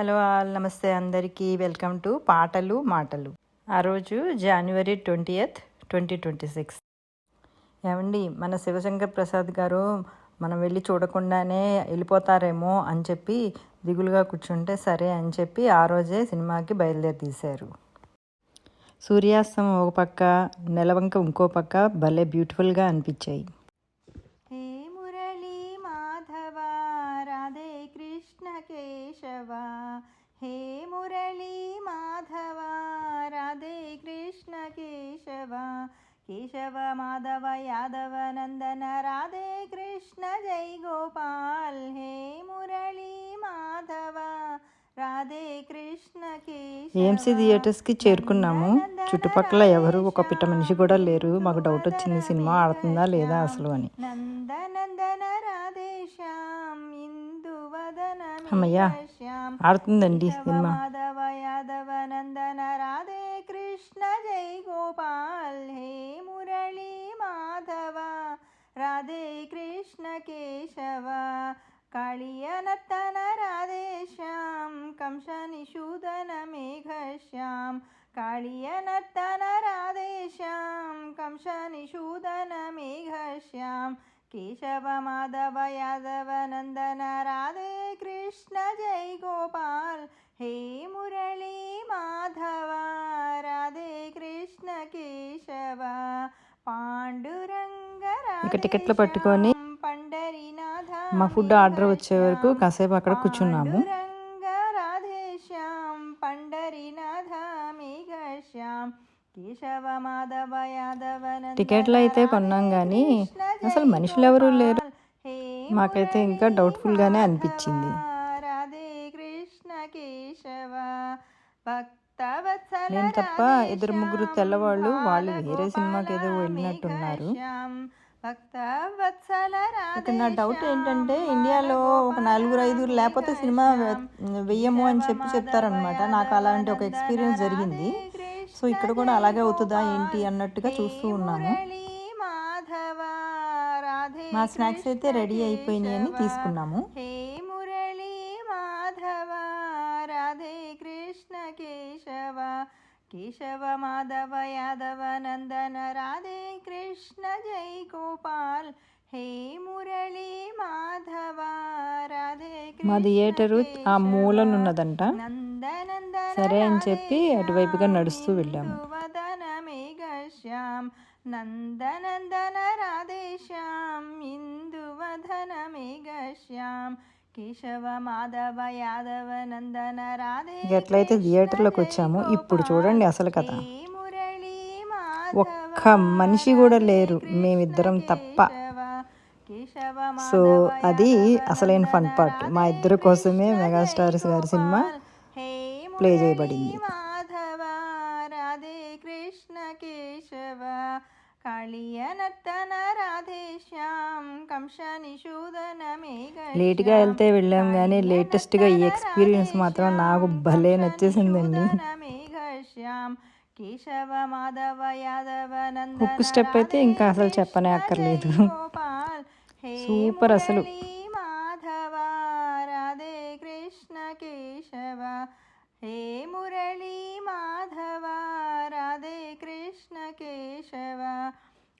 Hello all నమస్తే అందరికీ. Welcome to పాటలు మాటలు. ఆ రోజు January twentieth twenty twenty six ఏమండి మన శివశంకర్ ప్రసాద్ గారు మనం వెళ్ళి చూడకుండానే వెళ్ళిపోతారేమో అని చెప్పి దిగులుగా కూర్చుంటే సరే అని చెప్పి ఆ రోజే సినిమాకి బయలుదేరి తీశారు. సూర్యాస్తమం ఒక పక్క నెలవంక ఇంకో పక్క భలే బ్యూటిఫుల్గా అనిపించాయి. కేశవ మాధవ యాదవ నందన రాధే కృష్ణ జై గోపాల్ హే మురళీ మాధవ రాధే కృష్ణ ఏఎంసీ థియేటర్స్కి చేరుకున్నాము. చుట్టుపక్కల ఎవరు ఒక పిట్ట మనిషి కూడా లేరు. మాకు డౌట్ వచ్చింది సినిమా ఆడుతుందా లేదా అసలు అని. అమ్మయ్యా ఆడుతుందండి సినిమా. కాళీయ నర్తన రాధేశ్యాం కంస నిషూదన మేఘశ్యాం కేశవ మాధవ యాదవ నందన రాధే కృష్ణ జై గోపాల్ హే మురళీ మాధవ రాధే కృష్ణ కేశవ పాండురంగ ఇక టికెట్లు పట్టుకొని పండరీనాథ మా ఫుడ్ ఆర్డర్ వచ్చే వరకు కాసేపు అక్కడ కూర్చున్నాము. టికెట్లు అయితే కొన్నాం కానీ అసలు మనుషులు ఎవరు లేరు. మాకైతే ఇంకా డౌట్ఫుల్గానే అనిపించింది. రాధే కృష్ణ కేశవ భక్తవత్సల మేము తప్ప ఇద్దరు ముగ్గురు తెల్లవాళ్ళు వాళ్ళు వేరే సినిమాకి ఏదో వెళ్ళినట్టున్నారు. ఇక్కడ నా డౌట్ ఏంటంటే ఇండియాలో ఒక నలుగురు ఐదుగురు లేకపోతే సినిమా వెయ్యము అని చెప్పి చెప్తారనమాట నాకు అలాంటి ఒక ఎక్స్పీరియన్స్ జరిగింది. సో ఇక్కడ కూడా అలాగే అవుతుందా ఏంటి అన్నట్టుగా చూస్తూ ఉన్నాము. మా స్నాక్స్ అయితే రెడీ అయిపోయినాయి అని తీసుకున్నాము. హే మురళీ మాధవ రాధే కృష్ణ కేశవ కేశవ మాధవ యాదవ నందన రాధే కృష్ణ జై గోపాల్. హే మురళీ మాధవ రాధే మా థియేటరు ఆ మూలనున్నదంట. సరే అని చెప్పి అటువైపుగా నడుస్తూ వెళ్ళాము. నందనందన రాధేశ్యాం ఇందువదన మేఘశ్యాం కేశవ మాధవ యాదవ నందన రాధే ఎట్లయితే థియేటర్లోకి వచ్చాము ఇప్పుడు చూడండి అసలు కథ. ఒక్క మనిషి కూడా లేరు. మేమిద్దరం తప్ప. కేశవ సో అది అసలైన ఫన్ పార్ట్. మా ఇద్దరి కోసమే మెగాస్టార్స్ గారి సినిమా. ప్లే చేయబడింది. మాధవ రాధే కృష్ణ కేశవ లేట్గా వెళ్తే వెళ్ళాం కానీ లేటెస్ట్గా ఈ ఎక్స్పీరియన్స్ మాత్రం నాకు భలే నచ్చేసిందండి. హుక్ స్టెప్ అయితే ఇంకా అసలు చెప్పనే అక్కర్లేదు. గోపాల్ హే సూపర్ అసలు. హే మురళీ మాధవ రాధే కృష్ణ కేశవ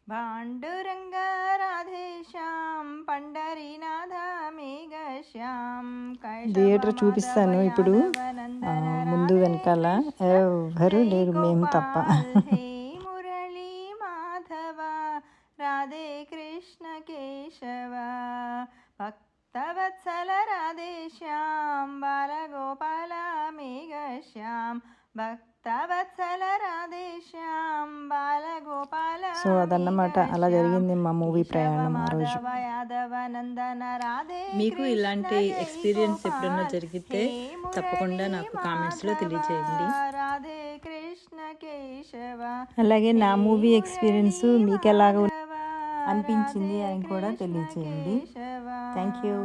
పాండురంగ రాధేశ్యాం పండరీనాథ మేఘశ్యాం థియేటర్ చూపిస్తాను ఇప్పుడు. ముందు వెనకాల ఎవరు లేరు మేము తప్ప. హే మురళీ మాధవ రాధే కృష్ణ కేశవ భక్తవత్సల సో అదన్నమాట. అలా జరిగింది మా మూవీ ప్రయాణం ఆ రోజు. మాధవ యాదవ నందన రాధే మీకు ఇలాంటి ఎక్స్పీరియన్స్ ఎప్పుడన్నా జరిగితే తప్పకుండా నాకు కామెంట్స్లో తెలియజేయండి రాధే కృష్ణ కేశవ. అలాగే నా మూవీ ఎక్స్పీరియన్స్ మీకు ఎలాగ అనిపించింది అని కూడా తెలియజేయండి థ్యాంక్ యూ